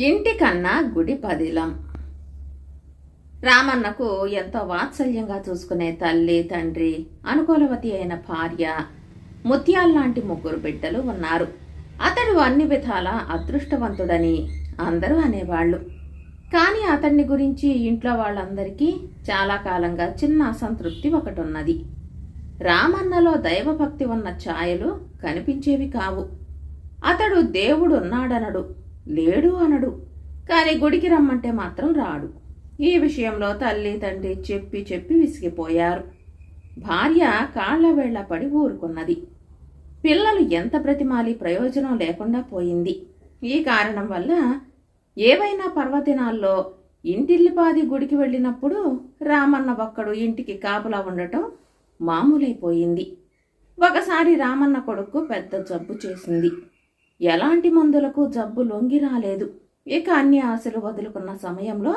ఇంటికన్నా గుడి పదిలం. రామన్నకు ఎంతో వాత్సల్యంగా చూసుకునే తల్లి తండ్రి అనుకూలవతి అయిన భార్య ముత్యాల్లాంటి ముగ్గురు బిడ్డలు ఉన్నారు. అతడు అన్ని విధాల అదృష్టవంతుడని అందరూ అనేవాళ్ళు. కానీ అతన్ని గురించి ఇంట్లో వాళ్ళందరికీ చాలా కాలంగా చిన్న అసంతృప్తి ఒకటి ఉన్నది రామన్నలో దైవభక్తి ఉన్న ఛాయలు కనిపించేవి కావు. అతడు దేవుడున్నాడనడు. లేడు అనడు. కానీ గుడికి రమ్మంటే మాత్రం రాడు. ఈ విషయంలో తల్లి తండ్రి చెప్పి చెప్పి విసిగిపోయారు. భార్య కాళ్ళ వేళ్ళ పడి ఊరుకున్నది. పిల్లలు ఎంత ప్రతిమాలి ప్రయోజనం లేకుండా పోయింది. ఈ కారణం వల్ల ఏవైనా పర్వదినాల్లో ఇంటిల్లిపాది గుడికి వెళ్ళినప్పుడు రామన్న ఒక్కడు ఇంటికి కాపలా ఉండటం మామూలైపోయింది. ఒకసారి రామన్న కొడుకు పెద్ద జబ్బు చేసింది. ఎలాంటి మందులకు జబ్బు లొంగి రాలేదు. ఇక అన్ని ఆశలు వదులుకున్న సమయంలో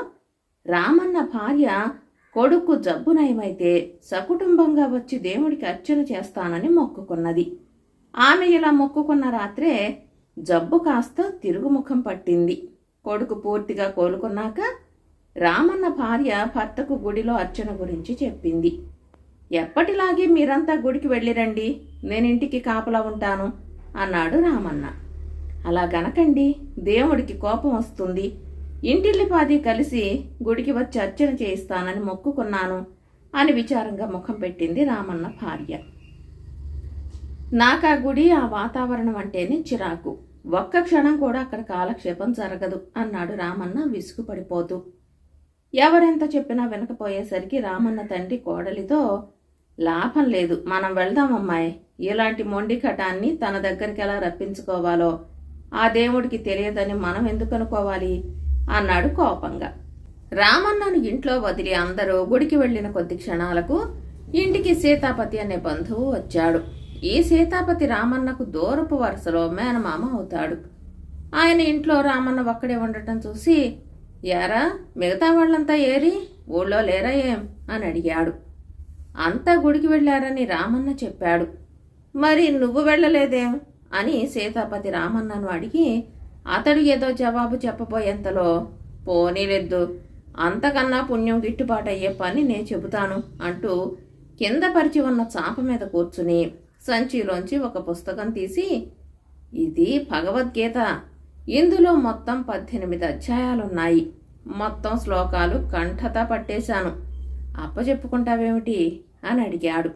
రామన్న భార్య కొడుకు జబ్బు నయమైతే సకుటుంబంగా వచ్చి దేవుడికి అర్చన చేస్తానని మొక్కుకున్నది. ఆమె ఇలా మొక్కుకున్న రాత్రే జబ్బు కాస్త తిరుగుముఖం పట్టింది. కొడుకు పూర్తిగా కోలుకున్నాక రామన్న భార్య భర్తకు గుడిలో అర్చన గురించి చెప్పింది. ఎప్పటిలాగే మీరంతా గుడికి వెళ్ళిరండి. నేను ఇంటికి కాపలా ఉంటాను అన్నాడు రామన్న. అలా గనకండి దేవుడికి కోపం వస్తుంది. ఇంటిల్లిపాది కలిసి గుడికి వచ్చి అర్చన చేయిస్తానని మొక్కుకున్నాను అని విచారంగా ముఖం పెట్టింది రామన్న భార్య. నాకు ఆ గుడి ఆ వాతావరణం అంటేనే చిరాకు. ఒక్క క్షణం కూడా అక్కడ కాలక్షేపం జరగదు అన్నాడు రామన్న విసుగుపడిపోతూ. ఎవరెంత చెప్పినా వినకపోయేసరికి రామన్న తండ్రి కోడలితో లాభం లేదు మనం వెళ్దాం అమ్మాయి. ఇలాంటి మొండి కటాన్ని తన దగ్గరికి ఎలా రప్పించుకోవాలో? ఆ దేవుడికి తెలియదని మనం ఎందుకు అనుకోవాలి? అన్నాడు కోపంగా. రామన్నను ఇంట్లో వదిలి అందరూ గుడికి వెళ్ళిన కొద్ది క్షణాలకు ఇంటికి సీతాపతి అనే బంధువు వచ్చాడు. ఈ సీతాపతి రామన్నకు దూరపు వరుసలో మేనమామ అవుతాడు. ఆయన ఇంట్లో రామన్న ఒక్కడే ఉండటం చూసి యారా మిగతా వాళ్ళంతా ఏరి? ఊళ్ళో లేరా ఏం? అని అడిగాడు. అంతా గుడికి వెళ్ళారని రామన్న చెప్పాడు. మరి నువ్వు వెళ్ళలేదేం? అని సీతాపతి రామన్నను అడిగి అతడు ఏదో జవాబు చెప్పబోయేంతలో పోనీలెద్దు. అంతకన్నా పుణ్యం గిట్టుబాటు అయ్యే పని నేను చెబుతాను అంటూ కింద పరిచి ఉన్న చాప మీద కూర్చుని సంచిలోంచి ఒక పుస్తకం తీసి ఇది భగవద్గీత. ఇందులో మొత్తం పద్దెనిమిది అధ్యాయాలున్నాయి. మొత్తం శ్లోకాలు కంఠత పట్టేశాను. అప్పచెప్పుకుంటావేమిటి అని అడిగాడు.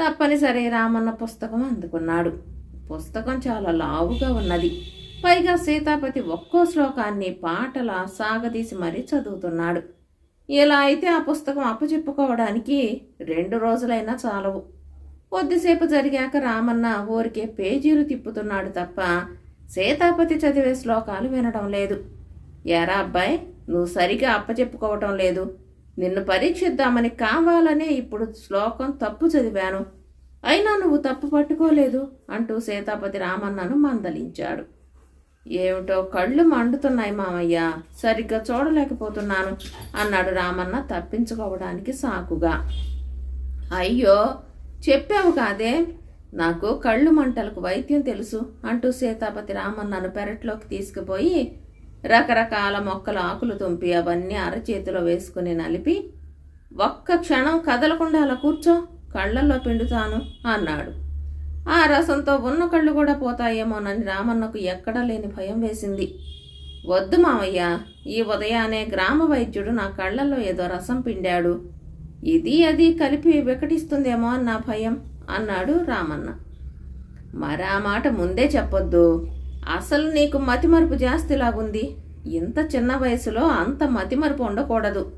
తప్పనిసరి రామన్న పుస్తకం అందుకున్నాడు. పుస్తకం చాలా లావుగా ఉన్నది. పైగా సీతాపతి ఒక్కో శ్లోకాన్ని పాటల సాగదీసి మరీ చదువుతున్నాడు. ఇలా అయితే ఆ పుస్తకం అప్పచెప్పుకోవడానికి రెండు రోజులైనా చాలవు. కొద్దిసేపు జరిగాక రామన్న ఊరికే పేజీలు తిప్పుతున్నాడు తప్ప సీతాపతి చదివే శ్లోకాలు వినడం లేదు. ఎరా అబ్బాయి నువ్వు సరిగా అప్పచెప్పుకోవటం లేదు. నిన్ను పరీక్షిద్దామని కావాలనే ఇప్పుడు శ్లోకం తప్పు చదివాను. అయినా నువ్వు తప్పు పట్టుకోలేదు అంటూ సీతాపతి రామన్నను మందలించాడు. ఏమిటో కళ్ళు మండుతున్నాయి మామయ్య. సరిగ్గా చూడలేకపోతున్నాను అన్నాడు రామన్న తప్పించుకోవడానికి సాకుగా. అయ్యో చెప్పావు కాదే. నాకు కళ్ళు మంటలకు వైద్యం తెలుసు అంటూ సీతాపతి రామన్నను పెరట్లోకి తీసుకుపోయి రకరకాల మొక్కల ఆకులు తుంపి అవన్నీ అరచేతిలో వేసుకుని నలిపి ఒక్క క్షణం కదలకుండా అలా కూర్చో. కళ్ళల్లో పిండుతాను అన్నాడు. ఆ రసంతో ఉన్న కళ్ళు కూడా పోతాయేమోనని రామన్నకు ఎక్కడా లేని భయం వేసింది. వద్దు మావయ్య ఈ ఉదయానే గ్రామ వైద్యుడు నా కళ్ళల్లో ఏదో రసం పిండాడు. ఇది అది కలిపి వికటిస్తుందేమో అని నా భయం అన్నాడు రామన్న. మరి ఆ మాట ముందే చెప్పొద్దు. అసలు నీకు మతిమరుపు జాస్తిలాగుంది. ఇంత చిన్న వయసులో అంత మతిమరుపు ఉండకూడదు.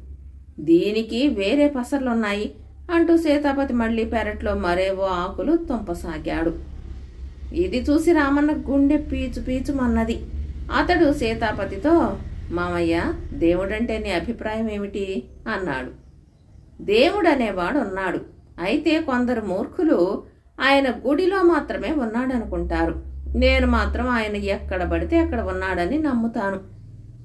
దీనికి వేరే పసర్లున్నాయి. అంటూ సీతాపతి మళ్ళీ పెరట్లో మరేవో ఆకులు తుంపసాగాడు. ఇది చూసి రామన్న గుండె పీచు పీచుమన్నది. అతడు సీతాపతితో మామయ్య దేవుడంటే నీ అభిప్రాయం ఏమిటి? అన్నాడు. దేవుడనేవాడు ఉన్నాడు అయితే కొందరు మూర్ఖులు ఆయన గుడిలో మాత్రమే ఉన్నాడనుకుంటారు. నేను మాత్రం ఆయన ఎక్కడ పడితే అక్కడ ఉన్నాడని నమ్ముతాను.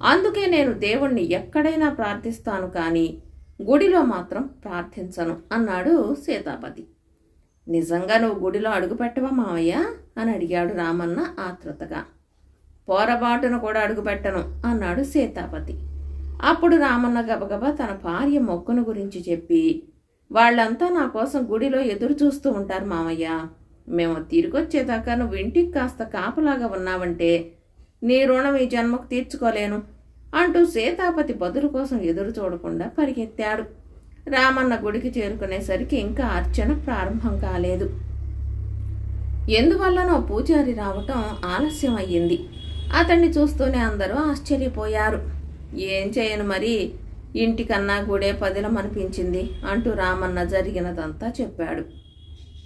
అందుకే నేను దేవుణ్ణి ఎక్కడైనా ప్రార్థిస్తాను కానీ గుడిలో మాత్రం ప్రార్థించను అన్నాడు సీతాపతి. నిజంగా నువ్వు గుడిలో అడుగు పెట్టవా మావయ్య? అని అడిగాడు రామన్న ఆతృతగా పోరబాటును కూడా అడుగుపెట్టను అన్నాడు సీతాపతి. అప్పుడు రామన్న గబగబా తన భార్య మొక్కును గురించి చెప్పి వాళ్ళంతా నా కోసం గుడిలో ఎదురు చూస్తూ ఉంటారు మామయ్య మేము తిరిగొచ్చేదాకా నువ్వు ఇంటికి కాస్త కాపలాగా ఉన్నావంటే నీ రుణం ఈ జన్మకు తీర్చుకోలేను. అంటూ సీతాపతి బదులు కోసం ఎదురు చూడకుండా పరిగెత్తాడు. రామన్న గుడికి చేరుకునేసరికి ఇంకా అర్చన ప్రారంభం కాలేదు. ఎందువల్లనో పూజారి రావటం ఆలస్యం అయ్యింది. అతన్ని చూస్తూనే అందరూ ఆశ్చర్యపోయారు. ఏం చేయను మరి? ఇంటికన్నా గుడే పదిలం అనిపించింది అంటూ రామన్న జరిగినదంతా చెప్పాడు.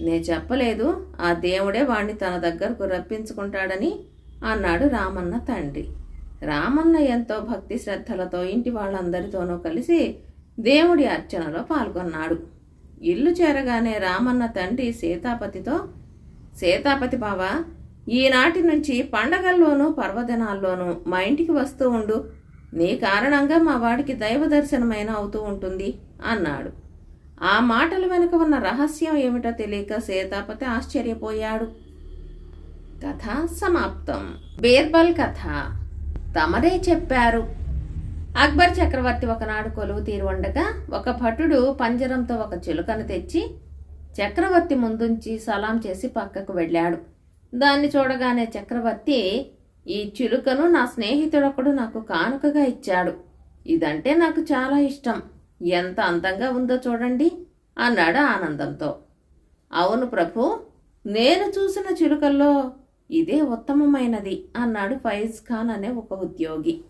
నే చెప్పలేదు ఆ దేవుడే వాణ్ణి తన దగ్గరకు రప్పించుకుంటాడని అన్నాడు రామన్న తండ్రి. రామన్న ఎంతో భక్తి శ్రద్ధలతో ఇంటి వాళ్ళందరితోనూ కలిసి దేవుడి అర్చనలో పాల్గొన్నాడు. ఇల్లు చేరగానే రామన్న తండ్రి సీతాపతితో సీతాపతి బావా ఈనాటి నుంచి పండగల్లోనూ పర్వదినాల్లోనూ మా ఇంటికి వస్తూ ఉండు. నీ కారణంగా మా వాడికి దైవ దర్శనమైన అవుతూ ఉంటుంది అన్నాడు. ఆ మాటల వెనుక ఉన్న రహస్యం ఏమిటో తెలియక సీతాపతి ఆశ్చర్యపోయాడు. కథ సమాప్తం. బీర్బల్ కథ. తమరే చెప్పారు. అక్బర్ చక్రవర్తి ఒకనాడు కొలువు తీరు ఉండగా ఒక భటుడు పంజరంతో ఒక చిలుకను తెచ్చి చక్రవర్తి ముందుంచి సలాం చేసి పక్కకు వెళ్ళాడు. దాన్ని చూడగానే చక్రవర్తి ఈ చిలుకను నా స్నేహితుడొకడు నాకు కానుకగా ఇచ్చాడు. ఇదంటే నాకు చాలా ఇష్టం. ఎంత అందంగా ఉందో చూడండి అన్నాడు ఆనందంతో. అవును ప్రభు నేను చూసిన చిలుకల్లో ఇదే ఉత్తమమైనది అన్నాడు ఫైజ్ ఖాన్ అనే ఒక ఉద్యోగి.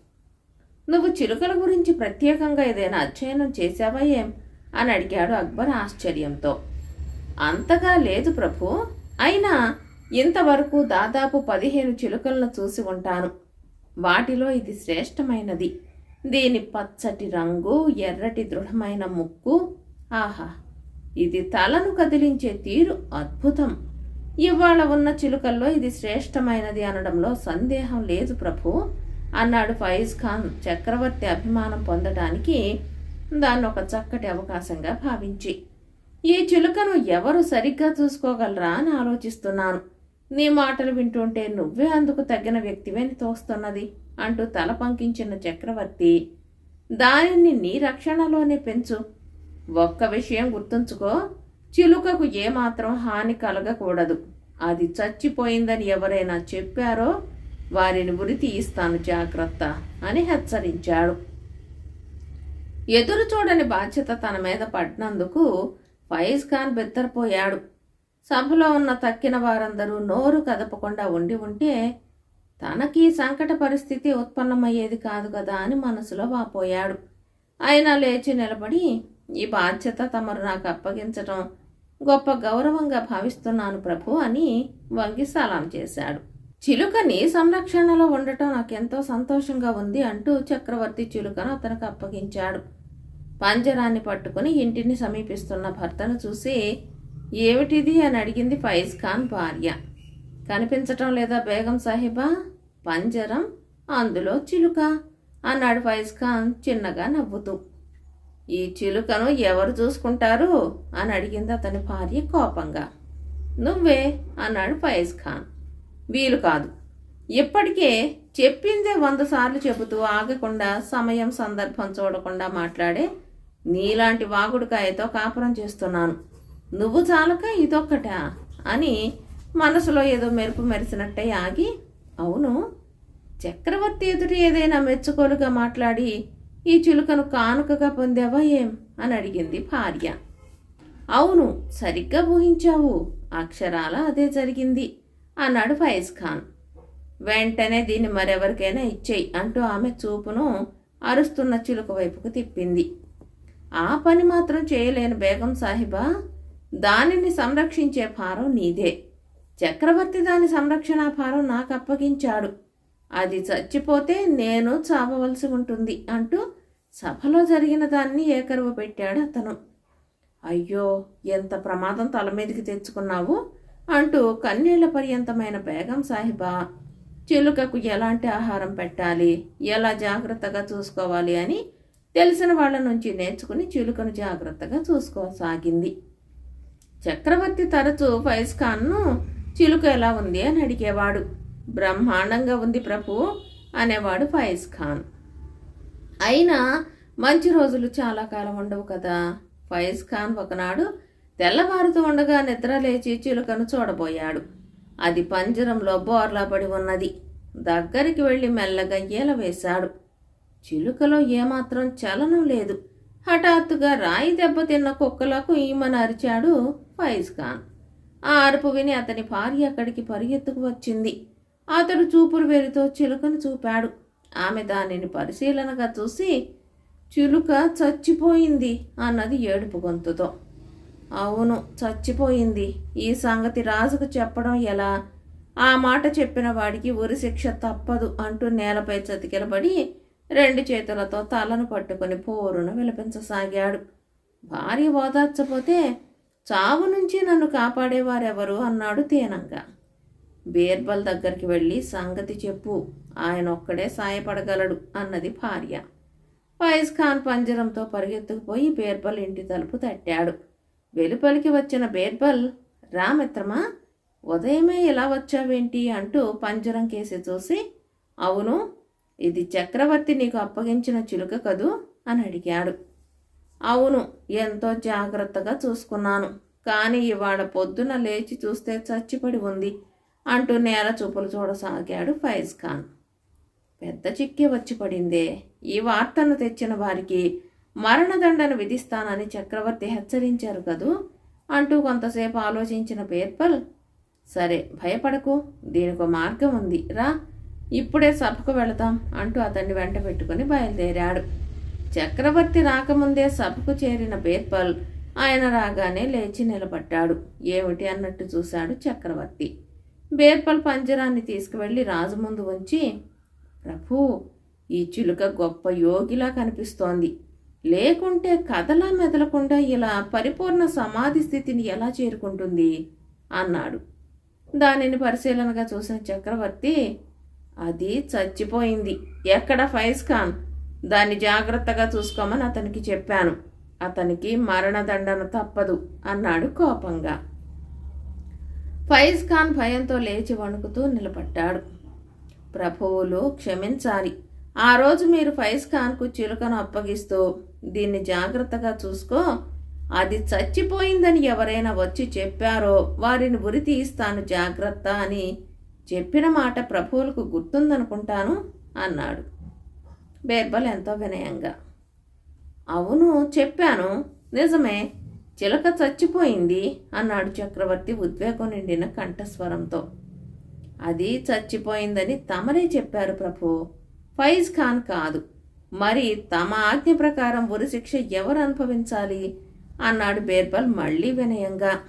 నువ్వు చిలుకల గురించి ప్రత్యేకంగా ఏదైనా అధ్యయనం చేశావా ఏం? అని అడిగాడు అక్బర్ ఆశ్చర్యంతో. అంతగా లేదు ప్రభు. అయినా ఇంతవరకు దాదాపు పదిహేను చిలుకలను చూసి ఉంటాను. వాటిలో ఇది శ్రేష్టమైనది. దీని పచ్చటి రంగు ఎర్రటి దృఢమైన ముక్కు. ఆహా! ఇది తలను కదిలించే తీరు అద్భుతం. ఇవాళ ఉన్న చిలుకల్లో ఇది శ్రేష్టమైనది అనడంలో సందేహం లేదు ప్రభు అన్నాడు ఫైజ్ ఖాన్ చక్రవర్తి అభిమానం పొందడానికి దాన్ని ఒక చక్కటి అవకాశంగా భావించి. ఈ చిలుకను ఎవరు సరిగ్గా చూసుకోగలరా అని ఆలోచిస్తున్నాను. నీ మాటలు వింటుంటే నువ్వే అందుకు తగిన వ్యక్తివేని తోస్తున్నది అంటూ తల పంకించిన చక్రవర్తి. దానిని నీ రక్షణలోనే పెంచు. ఒక్క విషయం గుర్తుంచుకో చిలుకకు ఏమాత్రం హాని కలగకూడదు. అది చచ్చిపోయిందని ఎవరైనా చెప్పారో వారిని ఉరి తీయిస్తాను జాగ్రత్త అని హెచ్చరించాడు. ఎదురు చూడని బాధ్యత తన మీద పడినందుకు ఫైజ్ ఖాన్ బెత్తరపోయాడు సభలో ఉన్న తక్కిన వారందరూ నోరు కదపకుండా ఉండి ఉంటే తనకి సంకట పరిస్థితి ఉత్పన్నమయ్యేది కాదు కదా అని మనసులో వాపోయాడు. అయినా లేచి నిలబడి ఈ బాధ్యత తమరు నాకు అప్పగించటం గొప్ప గౌరవంగా భావిస్తున్నాను ప్రభు అని వంగి సలాం చేశాడు. చిలుకని సంరక్షణలో ఉండటం నాకెంతో సంతోషంగా ఉంది అంటూ చక్రవర్తి చిలుకను అతనికి అప్పగించాడు. పంజరాన్ని పట్టుకుని ఇంటిని సమీపిస్తున్న భర్తను చూసి ఏమిటిది? అని అడిగింది ఫైజ్ ఖాన్ భార్య. కనిపించటం లేదా బేగం సాహిబా? పంజరం? అందులో చిలుక? అన్నాడు ఫైజ్ ఖాన్ చిన్నగా నవ్వుతూ. ఈ చిలుకను ఎవరు చూసుకుంటారు? అని అడిగింది అతని భార్య కోపంగా. నువ్వే అన్నాడు ఫైజ్ ఖాన్. వీలు కాదు. ఇప్పటికే చెప్పిందే వంద సార్లు చెబుతూ ఆగకుండా సమయం సందర్భం చూడకుండా మాట్లాడే నీలాంటి వాగుడుకాయతో కాపురం చేస్తున్నాను. నువ్వు చాలక ఇదొక్కటా? అని మనసులో ఏదో మెరుపు మెరిసినట్టే ఆగి అవును. చక్రవర్తి ఎదుటి ఏదైనా మెచ్చుకోలుగా మాట్లాడి ఈ చిలుకను కానుకగా పొందావా ఏం? అని అడిగింది భార్య. అవును సరిగ్గా ఊహించావు. అక్షరాల అదే జరిగింది అన్నాడు ఫైజ్ ఖాన్. వెంటనే దీన్ని మరెవరికైనా ఇచ్చేయి అంటూ ఆమె చూపును అరుస్తున్న చిలుక వైపుకు తిప్పింది. ఆ పని మాత్రం చేయలేని బేగం సాహిబా. దానిని సంరక్షించే భారం నీదే. చక్రవర్తి దాని సంరక్షణ భారం నాకు అప్పగించాడు. అది చచ్చిపోతే నేను చావవలసి ఉంటుంది అంటూ సభలో జరిగిన దాన్ని ఏకరువు పెట్టాడు అతను. అయ్యో ఎంత ప్రమాదం తల మీదకి తెచ్చుకున్నావు? అంటూ కన్నీళ్ళ పర్యంతమైన బేగం సాహిబా చిలుకకు ఎలాంటి ఆహారం పెట్టాలి? ఎలా జాగ్రత్తగా చూసుకోవాలి అని తెలిసిన వాళ్ళ నుంచి నేర్చుకుని చిలుకను జాగ్రత్తగా చూసుకోసాగింది. చక్రవర్తి తరచూ ఫైజ్ ఖాన్ను చిలుక ఎలా ఉంది అని అడిగేవాడు. బ్రహ్మాండంగా ఉంది ప్రభు అనేవాడు ఫైజ్ ఖాన్. అయినా మంచి రోజులు చాలా కాలం ఉండవు కదా. ఫైజ్ ఖాన్ ఒకనాడు తెల్లవారుతూ ఉండగా నిద్ర లేచి చిలుకను చూడబోయాడు. అది పంజరంలో బోర్లా పడి ఉన్నది. దగ్గరికి వెళ్ళి మెల్లగా ఈల వేశాడు. చిలుకలో ఏమాత్రం చలనం లేదు. హఠాత్తుగా రాయి దెబ్బతిన్న కుక్కలకు ఈమని అరిచాడు ఫైజ్ ఖాన్. ఆ అరుపు విని అతని భార్య అక్కడికి పరిగెత్తుకు వచ్చింది. అతడు చూపురు వేలితో చిలుకను చూపాడు. ఆమె దానిని పరిశీలనగా చూసి చిలుక చచ్చిపోయింది అన్నది ఏడుపు గొంతుతో. అవును చచ్చిపోయింది. ఈ సంగతి రాజుకు చెప్పడం ఎలా? ఆ మాట చెప్పిన వాడికి ఉరి శిక్ష తప్పదు అంటూ నేలపై చతికిలబడి రెండు చేతులతో తలను పట్టుకొని పోరున విలపించసాగాడు. భార్య ఓదార్చపోతే చావు నుంచి నన్ను కాపాడేవారెవరు? అన్నాడు తీనంగా. బీర్బల్ దగ్గరికి వెళ్ళి సంగతి చెప్పు ఆయన ఒక్కడే సాయపడగలడు అన్నది భార్య. ఫైజ్ ఖాన్ పంజరంతో పరిగెత్తుకుపోయి బీర్బల్ ఇంటి తలుపు తట్టాడు. వెలుపలికి వచ్చిన బీర్బల్ రామిత్రమా ఉదయమే ఇలా వచ్చావేంటి? అంటూ పంజరం కేసి చూసి అవును ఇది చక్రవర్తి నీకు అప్పగించిన చిలుక కదూ? అని అడిగాడు. అవును ఎంతో జాగ్రత్తగా చూసుకున్నాను. కానీ ఇవాళ పొద్దున లేచి చూస్తే చచ్చిపడి ఉంది. అంటూ నేల చూపులు చూడసాగాడు ఫైజ్ ఖాన్. పెద్ద చిక్కి వచ్చి పడిందే. ఈ వార్తను తెచ్చిన వారికి మరణదండను విధిస్తానని చక్రవర్తి హెచ్చరించారు కదూ? అంటూ కొంతసేపు ఆలోచించిన పేర్పల్ సరే భయపడకు దీనికి మార్గం ఉంది రా ఇప్పుడే సభకు వెళతాం అంటూ అతన్ని వెంట పెట్టుకుని బయలుదేరాడు. చక్రవర్తి రాకముందే సభకు చేరిన బీర్బల్ ఆయన రాగానే లేచి నిలబడ్డాడు. ఏమిటి అన్నట్టు చూశాడు చక్రవర్తి. బేర్పల్ పంజరాన్ని తీసుకువెళ్ళి రాజు ముందు ఉంచి ప్రభు ఈ చిలుక గొప్ప యోగిలా కనిపిస్తోంది. లేకుంటే కథలా మెదలకుండా ఇలా పరిపూర్ణ సమాధి స్థితిని ఎలా చేరుకుంటుంది? అన్నాడు. దానిని పరిశీలనగా చూసిన చక్రవర్తి అది చచ్చిపోయింది. ఎక్కడ ఫైజ్ ఖాన్? దాన్ని జాగ్రత్తగా చూసుకోమని అతనికి చెప్పాను. అతనికి మరణదండన తప్పదు అన్నాడు కోపంగా. ఫైజ్ ఖాన్ భయంతో లేచి వణుకుతూ నిలబడ్డాడు. ప్రభువులు క్షమించాలి. ఆ రోజు మీరు ఫైజ్ ఖాన్కు చిలుకను అప్పగిస్తూ దీన్ని జాగ్రత్తగా చూసుకో. అది చచ్చిపోయిందని ఎవరైనా వచ్చి చెప్పారో వారిని ఉరి తీస్తాను జాగ్రత్త అని చెప్పిన మాట ప్రభువులకు గుర్తుందనుకుంటాను అన్నాడు. బీర్బల్ ఎంతో వినయంగా. అవును చెప్పాను. నిజమే. చిలక చచ్చిపోయింది అన్నాడు చక్రవర్తి ఉద్వేగం నిండిన కంఠస్వరంతో. అది చచ్చిపోయిందని తమరే చెప్పారు ప్రభు. ఫైజ్ ఖాన్ కాదు. మరి తమ ఆజ్ఞ ప్రకారం ఉరిశిక్ష ఎవరు అనుభవించాలి? అన్నాడు బీర్బల్ మళ్ళీ వినయంగా.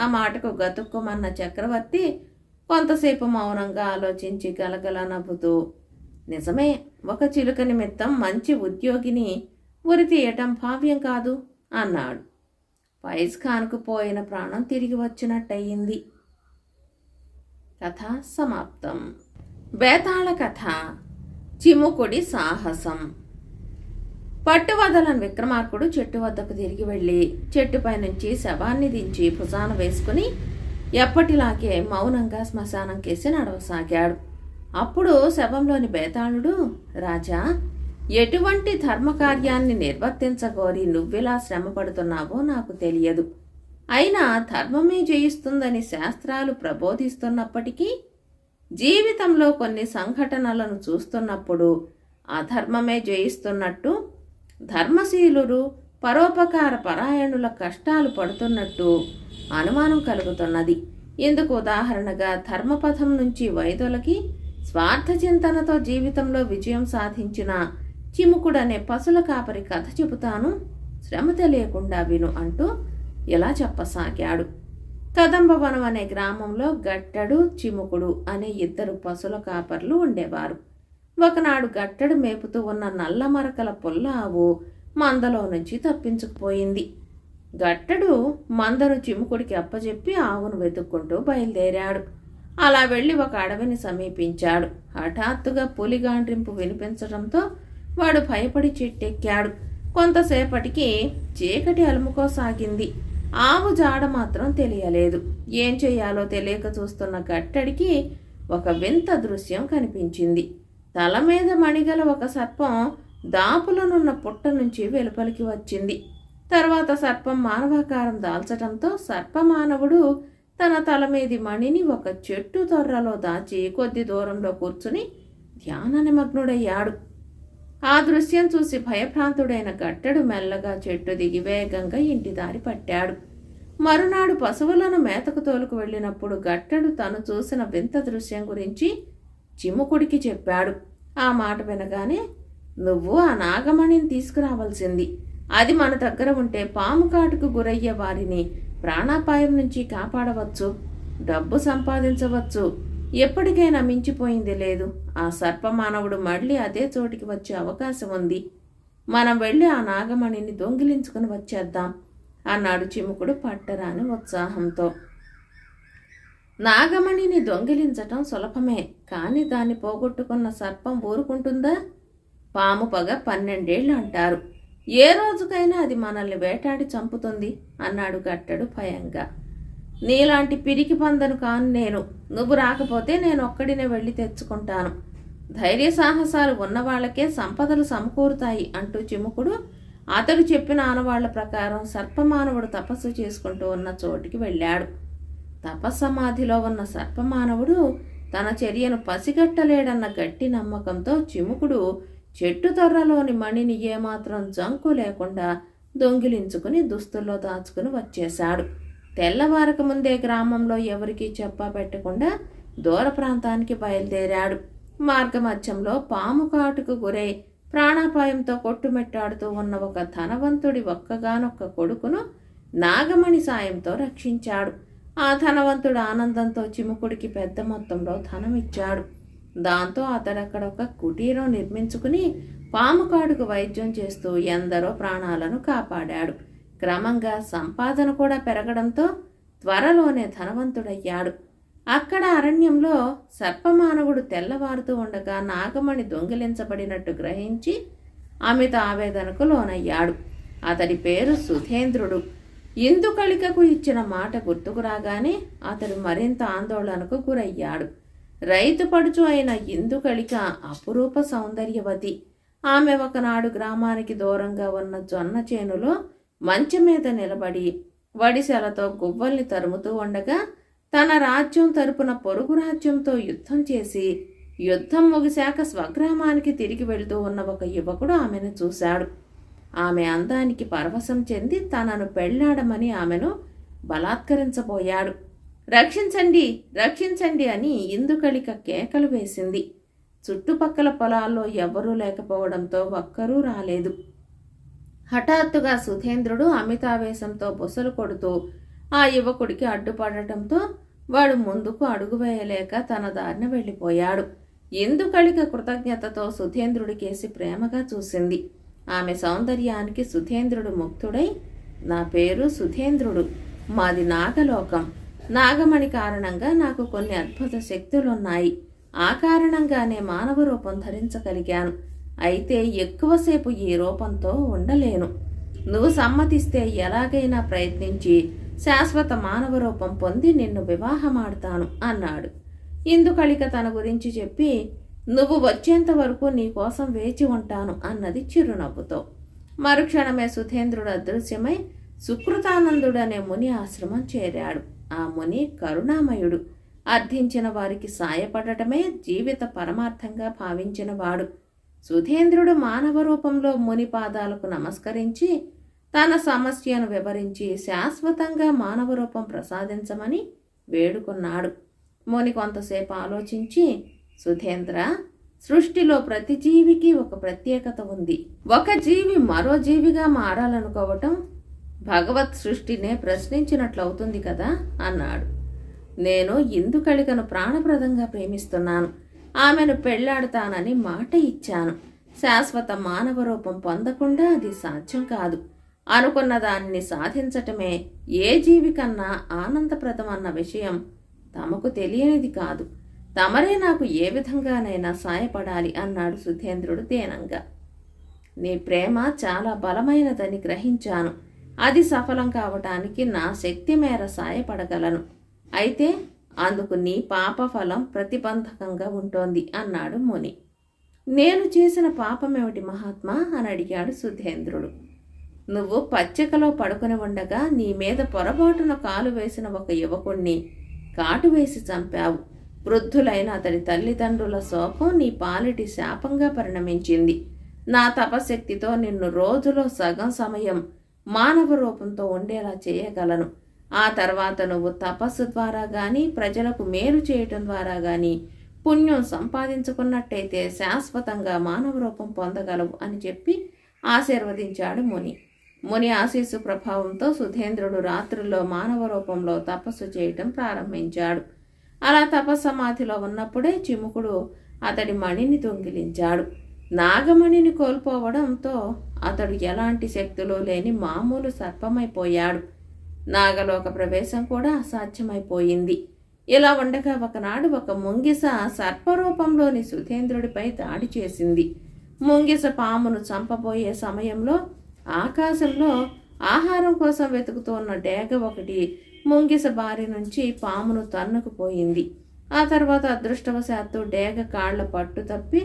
ఆ మాటకు గతుక్కుమన్న చక్రవర్తి కొంతసేపు మౌనంగా ఆలోచించి గలగల నవ్వుతూ నిజమే ఒక చిలుక నిమిత్తం మంచి ఉద్యోగిని ఉరి తీయటం భావ్యం కాదు అన్నాడు. ఫైజ్ ఖాన్కు పోయిన ప్రాణం తిరిగి వచ్చినట్టయింది. కథ సమాప్తం. బేతాళ కథ. చిముకుడి సాహసం. పట్టువదలని విక్రమార్కుడు చెట్టు వద్దకు తిరిగి వెళ్ళి చెట్టుపై నుంచి శవాన్ని దించి భుజాన వేసుకుని ఎప్పటిలాగే మౌనంగా శ్మశానం కేసి నడవసాగాడు. అప్పుడు శవంలోని బేతాళుడు రాజా ఎటువంటి ధర్మకార్యాన్ని నిర్వర్తించగోరి నువ్వెలా శ్రమపడుతున్నావో నాకు తెలియదు. అయినా ధర్మమే జయిస్తుందని శాస్త్రాలు ప్రబోధిస్తున్నప్పటికీ జీవితంలో కొన్ని సంఘటనలను చూస్తున్నప్పుడు అధర్మమే జయిస్తున్నట్టు ధర్మశీలురు పరోపకార పరాయణుల కష్టాలు పడుతున్నట్టు అనుమానం కలుగుతున్నది. ఇందుకు ఉదాహరణగా ధర్మపథం నుంచి వైదొలకి స్వార్థ చింతనతో జీవితంలో విజయం సాధించిన చిముకుడనే పసుల కాపరి కథ చెబుతాను. శ్రమ తెలియకుండా విను అంటూ ఇలా చెప్పసాగాడు. కదంబవనం అనే గ్రామంలో గట్టడు చిముకుడు అనే ఇద్దరు పశుల కాపర్లు ఉండేవారు. ఒకనాడు గట్టడు మేపుతూ ఉన్న నల్ల మరకల పుల్ల ఆవు మందలో నుంచి తప్పించుకుపోయింది. గట్టడు మందను చిముకుడికి అప్పచెప్పి ఆవును వెతుక్కుంటూ బయలుదేరాడు. అలా వెళ్ళి ఒక అడవిని సమీపించాడు. హఠాత్తుగా పులిగాండ్రింపు వినిపించడంతో వాడు భయపడి చెట్టెక్కాడు. కొంతసేపటికి చీకటి అలుముకోసాగింది ఆవు జాడ మాత్రం తెలియలేదు. ఏం చేయాలో తెలియక చూస్తున్న గట్టడికి ఒక వింత దృశ్యం కనిపించింది. తల మీద మణిగల ఒక సర్పం దాపులనున్న పుట్ట నుంచి వెలుపలికి వచ్చింది. తర్వాత సర్పం మానవాకారం దాల్చటంతో సర్పమానవుడు తన తల మీది మణిని ఒక చెట్టు తొర్రలో దాచి కొద్ది దూరంలో కూర్చుని ధ్యాన నిమగ్నుడయ్యాడు. ఆ దృశ్యం చూసి భయభ్రాంతుడైన గట్టడు మెల్లగా చెట్టు దిగి వేగంగా ఇంటి దారి పట్టాడు. మరునాడు పశువులను మేతకు తోలుకు వెళ్ళినప్పుడు గట్టడు తను చూసిన వింత దృశ్యం గురించి చిముకుడికి చెప్పాడు. ఆ మాట వినగానే నువ్వు ఆ నాగమణిని తీసుకురావాల్సింది. అది మన దగ్గర ఉంటే పాము కాటుకు గురయ్యే వారిని ప్రాణాపాయం నుంచి కాపాడవచ్చు. డబ్బు సంపాదించవచ్చు. ఎప్పటికైనా మించిపోయింది లేదు. ఆ సర్పమానవుడు మళ్ళీ అదే చోటికి వచ్చే అవకాశం ఉంది. మనం వెళ్ళి ఆ నాగమణిని దొంగిలించుకుని వచ్చేద్దాం అన్నాడు చిముకుడు పట్టరాని ఉత్సాహంతో. నాగమణిని దొంగిలించటం సులభమే కానీ దాన్ని పోగొట్టుకున్న సర్పం ఊరుకుంటుందా? పాము పగ పన్నెండేళ్ళు అంటారు. ఏ రోజుకైనా అది మనల్ని వేటాడి చంపుతుంది అన్నాడు గట్టడు భయంగా. నీలాంటి పిరికి పందను కాను నేను. నువ్వు రాకపోతే నేను ఒక్కడినే వెళ్ళి తెచ్చుకుంటాను. ధైర్య సాహసాలు ఉన్నవాళ్ళకే సంపదలు సమకూరుతాయి అంటూ చిముకుడు అతడు చెప్పిన ఆనవాళ్ళ ప్రకారం సర్పమానవుడు తపస్సు చేసుకుంటూ ఉన్న చోటికి వెళ్ళాడు. తపస్సమాధిలో ఉన్న సర్పమానవుడు తన చర్యను పసిగట్టలేడన్న గట్టి నమ్మకంతో చిముకుడు చెట్టు తొర్రలోని మణిని ఏమాత్రం జంకు లేకుండా దొంగిలించుకుని దుస్తుల్లో దాచుకుని వచ్చేశాడు. తెల్లవారక ముందే గ్రామంలో ఎవరికీ చెప్పా పెట్టకుండా దూర ప్రాంతానికి బయలుదేరాడు. మార్గమధ్యంలో పాము కాటుకు గురై ప్రాణాపాయంతో కొట్టుమెట్టాడుతూ ఉన్న ఒక ధనవంతుడి ఒక్కగానొక్క కొడుకును నాగమణి సాయంతో రక్షించాడు. ఆ ధనవంతుడు ఆనందంతో చిముకుడికి పెద్ద మొత్తంలో ధనం ఇచ్చాడు దాంతో అతడక్కడ ఒక కుటీరం నిర్మించుకుని పాముకాడుకు వైద్యం చేస్తూ ఎందరో ప్రాణాలను కాపాడాడు. క్రమంగా సంపాదన కూడా పెరగడంతో త్వరలోనే ధనవంతుడయ్యాడు. అక్కడ అరణ్యంలో సర్పమానవుడు తెల్లవారుతూ ఉండగా నాగమణి దొంగిలించబడినట్టు గ్రహించి అమిత ఆవేదనకు లోనయ్యాడు. అతడి పేరు సుధేంద్రుడు. ఇందుకళికకు ఇచ్చిన మాట గుర్తుకు రాగానే అతడు మరింత ఆందోళనకు గురయ్యాడు. రైతు పడుచు అయిన ఇందుకళిక అపురూప సౌందర్యవతి. ఆమె ఒకనాడు గ్రామానికి దూరంగా ఉన్న జొన్న చేనులో మంచం మీద నిలబడి వడిసెలతో గువ్వల్ని తరుముతూ ఉండగా తన రాజ్యం తరపున పొరుగు రాజ్యంతో యుద్ధం చేసి యుద్ధం ముగిశాక స్వగ్రామానికి తిరిగి వెళుతూ ఉన్న ఒక యువకుడు ఆమెను చూశాడు. ఆమె అందానికి పరవశం చెంది తనను పెళ్ళాడమని ఆమెను బలాత్కరించబోయాడు. రక్షించండి రక్షించండి అని ఇందుకళిక కేకలు వేసింది. చుట్టుపక్కల పొలాల్లో ఎవ్వరూ లేకపోవడంతో ఒక్కరూ రాలేదు. హఠాత్తుగా సుధేంద్రుడు అమితావేశంతో బుసలు కొడుతూ ఆ యువకుడికి అడ్డుపడటంతో వాడు ముందుకు అడుగు వేయలేక తన దారిన వెళ్ళిపోయాడు. ఎందుకళిక కృతజ్ఞతతో సుధేంద్రుడికేసి ప్రేమగా చూసింది. ఆమె సౌందర్యానికి సుధేంద్రుడు ముక్తుడై నా పేరు సుధేంద్రుడు. మాది నాగలోకం. నాగమణి కారణంగా నాకు కొన్ని అద్భుత శక్తులున్నాయి. ఆ కారణంగానే మానవ రూపం ధరించగలిగాను. అయితే ఎక్కువసేపు ఈ రూపంతో ఉండలేను. నువ్వు సమ్మతిస్తే ఎలాగైనా ప్రయత్నించి శాశ్వత మానవ రూపం పొంది నిన్ను వివాహమాడతాను అన్నాడు. ఇందుకళిక తన గురించి చెప్పి నువ్వు వచ్చేంత వరకు నీ కోసం వేచి ఉంటాను అన్నది చిరునవ్వుతో. మరుక్షణమే సుధేంద్రుడు అదృశ్యమై సుకృతానందుడనే ముని ఆశ్రమం చేరాడు. ఆ ముని కరుణామయుడు. అర్థించిన వారికి సాయపడటమే జీవిత పరమార్థంగా భావించినవాడు సుధేంద్రుడు మానవ రూపంలో ముని పాదాలకు నమస్కరించి తన సమస్యను వివరించి శాశ్వతంగా మానవ రూపం ప్రసాదించమని వేడుకున్నాడు. ముని కొంతసేపు ఆలోచించి సుధేంద్ర సృష్టిలో ప్రతి జీవికి ఒక ప్రత్యేకత ఉంది. ఒక జీవి మరో జీవిగా మారాలనుకోవటం భగవత్ సృష్టినే ప్రశ్నించినట్లవుతుంది కదా అన్నాడు. నేను ఇందుకళికను ప్రాణప్రదంగా ప్రేమిస్తున్నాను. ఆమెను పెళ్ళాడతానని మాట ఇచ్చాను. శాశ్వత మానవ రూపం పొందకుండా అది సాధ్యం కాదు. అనుకున్న దానిని సాధించటమే ఏ జీవికన్నా ఆనందప్రదమన్న అన్న విషయం తమకు తెలియనిది కాదు. తమరే నాకు ఏ విధంగానైనా సాయపడాలి అన్నాడు సుధేంద్రుడు దేనంగా. నీ ప్రేమ చాలా బలమైనదని గ్రహించాను. అది సఫలం కావటానికి నా శక్తి మేర సాయపడగలను. అయితే అందుకు నీ పాప ఫలం ప్రతిబంధకంగా ఉంటోంది అన్నాడు ముని. నేను చేసిన పాపమేమిటి మహాత్మా? అని అడిగాడు సుధేంద్రుడు. నువ్వు పచ్చికలో పడుకుని ఉండగా నీ మీద పొరపాటున కాలు వేసిన ఒక యువకుణ్ణి కాటు వేసి చంపావు. వృద్ధులైన అతడి తల్లిదండ్రుల శోకం నీ పాలిటి శాపంగా పరిణమించింది. నా తపశక్తితో నిన్ను రోజులో సగం సమయం మానవ రూపంతో ఉండేలా చేయగలను. ఆ తర్వాత నువ్వు తపస్సు ద్వారా గాని ప్రజలకు మేలు చేయటం ద్వారా గాని పుణ్యం సంపాదించుకున్నట్టయితే శాశ్వతంగా మానవ రూపం పొందగలవు అని చెప్పి ఆశీర్వదించాడు ముని. ముని ఆశీస్సు ప్రభావంతో సుధేంద్రుడు రాత్రుల్లో మానవ రూపంలో తపస్సు చేయటం ప్రారంభించాడు. అలా తపస్సమాధిలో ఉన్నప్పుడే చిముకుడు అతడి మణిని దొంగిలించాడు. నాగమణిని కోల్పోవడంతో అతడు ఎలాంటి శక్తులు లేని మామూలు సర్పమైపోయాడు. నాగలోక ప్రవేశం కూడా అసాధ్యమైపోయింది ఇలా ఉండగా ఒకనాడు ఒక ముంగిస సర్పరూపంలోని సుధేంద్రుడిపై దాడి చేసింది. ముంగిస పామును చంపబోయే సమయంలో ఆకాశంలో ఆహారం కోసం వెతుకుతున్న డేగ ఒకటి ముంగిస బారి నుంచి పామును తన్నుకుపోయింది ఆ తర్వాత అదృష్టవశాత్తు డేగ కాళ్ళ పట్టు తప్పి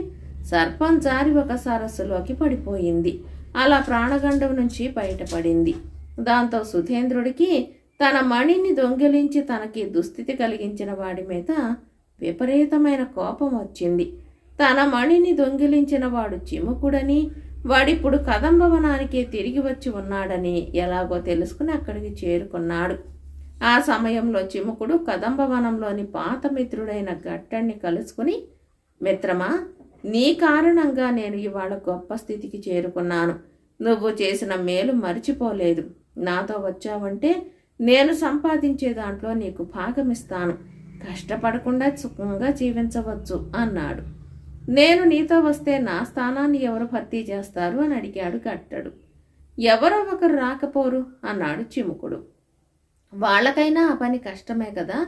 సర్పం జారి ఒక సరస్సులోకి పడిపోయింది. అలా ప్రాణగండం నుంచి బయటపడింది. దాంతో సుధేంద్రుడికి తన మణిని దొంగిలించి తనకి దుస్థితి కలిగించిన వాడి మీద విపరీతమైన కోపం వచ్చింది. తన మణిని దొంగిలించిన వాడు చిముకుడని వాడిప్పుడు కదంబవనానికి తిరిగి వచ్చి ఉన్నాడని ఎలాగో తెలుసుకుని అక్కడికి చేరుకున్నాడు. ఆ సమయంలో చిముకుడు కదంబవనంలోని పాత మిత్రుడైన గట్టణ్ణి కలుసుకుని మిత్రమా నీ కారణంగా నేను ఇవాళ గొప్ప స్థితికి చేరుకున్నాను. నువ్వు చేసిన మేలు మర్చిపోలేదు. నాతో వచ్చావంటే నేను సంపాదించే దాంట్లో నీకు భాగమిస్తాను. కష్టపడకుండా సుఖంగా జీవించవచ్చు అన్నాడు. నేను నీతో వస్తే నా స్థానాన్ని ఎవరు భర్తీ చేస్తారు అని అడిగాడు కట్టడు ఎవరో ఒకరు రాకపోరు అన్నాడు చిముకుడు. వాళ్ళకైనా ఆ పని కష్టమే కదా.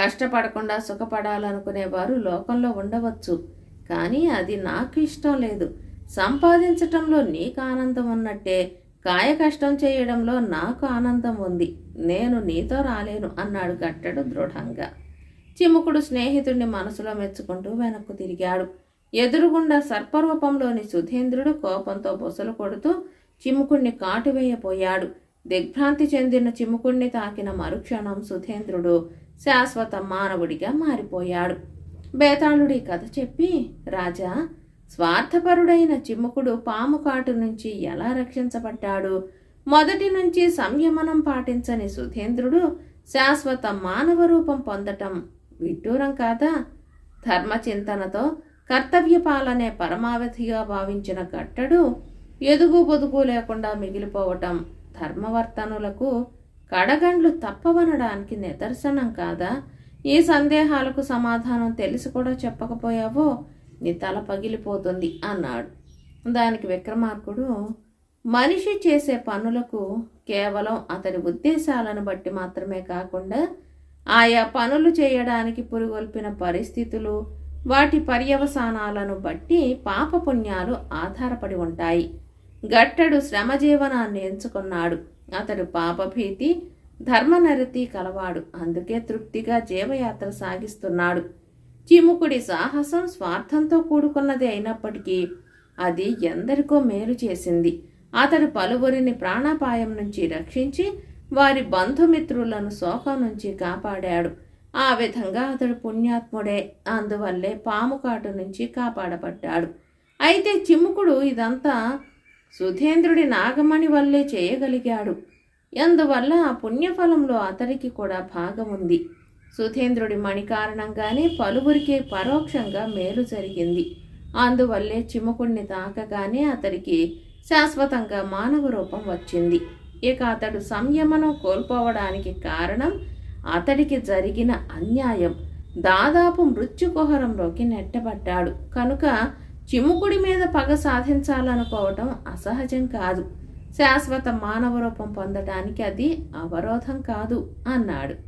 కష్టపడకుండా సుఖపడాలనుకునేవారు లోకంలో ఉండవచ్చు. కానీ అది నాకు ఇష్టం లేదు. సంపాదించటంలో నీకు ఆనందం ఉన్నట్టే కాయకష్టం చేయడంలో నాకు ఆనందం ఉంది. నేను నీతో రాలేను అన్నాడు గట్టడు దృఢంగా. చిముకుడు స్నేహితుడిని మనసులో మెచ్చుకుంటూ వెనక్కు తిరిగాడు. ఎదురుగుండా సర్పరూపంలోని సుధేంద్రుడు కోపంతో బొసలు కొడుతూ చిముకుణ్ణి కాటువేయపోయాడు. దిగ్భ్రాంతి చెందిన చిముకుణ్ణి తాకిన మరుక్షణం సుధేంద్రుడు శాశ్వత మానవుడిగా మారిపోయాడు. బేతాళుడి కథ చెప్పి రాజా స్వార్థపరుడైన చిముకుడు పాము కాటు నుంచి ఎలా రక్షించబడ్డాడు? మొదటి నుంచి సంయమనం పాటించని సుధేంద్రుడు శాశ్వత మానవ రూపం పొందటం విడ్డూరం కాదా? ధర్మచింతనతో కర్తవ్య పాలనే పరమావధిగా భావించిన గట్టడు ఎదుగు పొదుగు లేకుండా మిగిలిపోవటం ధర్మవర్తనులకు కడగండ్లు తప్పవనడానికి నిదర్శనం కాదా? ఈ సందేహాలకు సమాధానం తెలిసి కూడా చెప్పకపోయావో నీ తల పగిలిపోతుంది అన్నాడు. దానికి విక్రమార్కుడు మనిషి చేసే పనులకు కేవలం అతని ఉద్దేశాలను బట్టి మాత్రమే కాకుండా ఆయా పనులు చేయడానికి పురుగొల్పిన పరిస్థితులు వాటి పర్యవసానాలను బట్టి పాపపుణ్యాలు ఆధారపడి ఉంటాయి. గట్టడు శ్రమజీవనాన్ని ఎంచుకున్నాడు. అతడు పాపభీతి ధర్మనరతి కలవాడు. అందుకే తృప్తిగా జీవయాత్ర సాగిస్తున్నాడు. చిముకుడి సాహసం స్వార్థంతో కూడుకున్నది అయినప్పటికీ అది ఎందరికో మేలు చేసింది. అతడు పలువురిని ప్రాణాపాయం నుంచి రక్షించి వారి బంధుమిత్రులను శోకం నుంచి కాపాడాడు. ఆ విధంగా అతడు పుణ్యాత్ముడే అందువల్లే పాము కాటు నుంచి కాపాడబడ్డాడు. అయితే చిముకుడు ఇదంతా సుధేంద్రుడి నాగమణి వల్లే చేయగలిగాడు. అందువల్ల ఆ పుణ్యఫలంలో అతడికి కూడా భాగం ఉంది సుధేంద్రుడి మణి కారణంగానే పలువురికి పరోక్షంగా మేలు జరిగింది. అందువల్లే చిముకుణ్ణి తాకగానే అతడికి శాశ్వతంగా మానవ రూపం వచ్చింది. ఇక అతడు సంయమనం కోల్పోవడానికి కారణం అతడికి జరిగిన అన్యాయం. దాదాపు మృత్యుకుహరంలోకి నెట్టబడ్డాడు. కనుక చిముకుడి మీద పగ సాధించాలనుకోవటం అసహజం కాదు. శాశ్వత మానవ రూపం పొందడానికి అది అవరోధం కాదు అన్నాడు.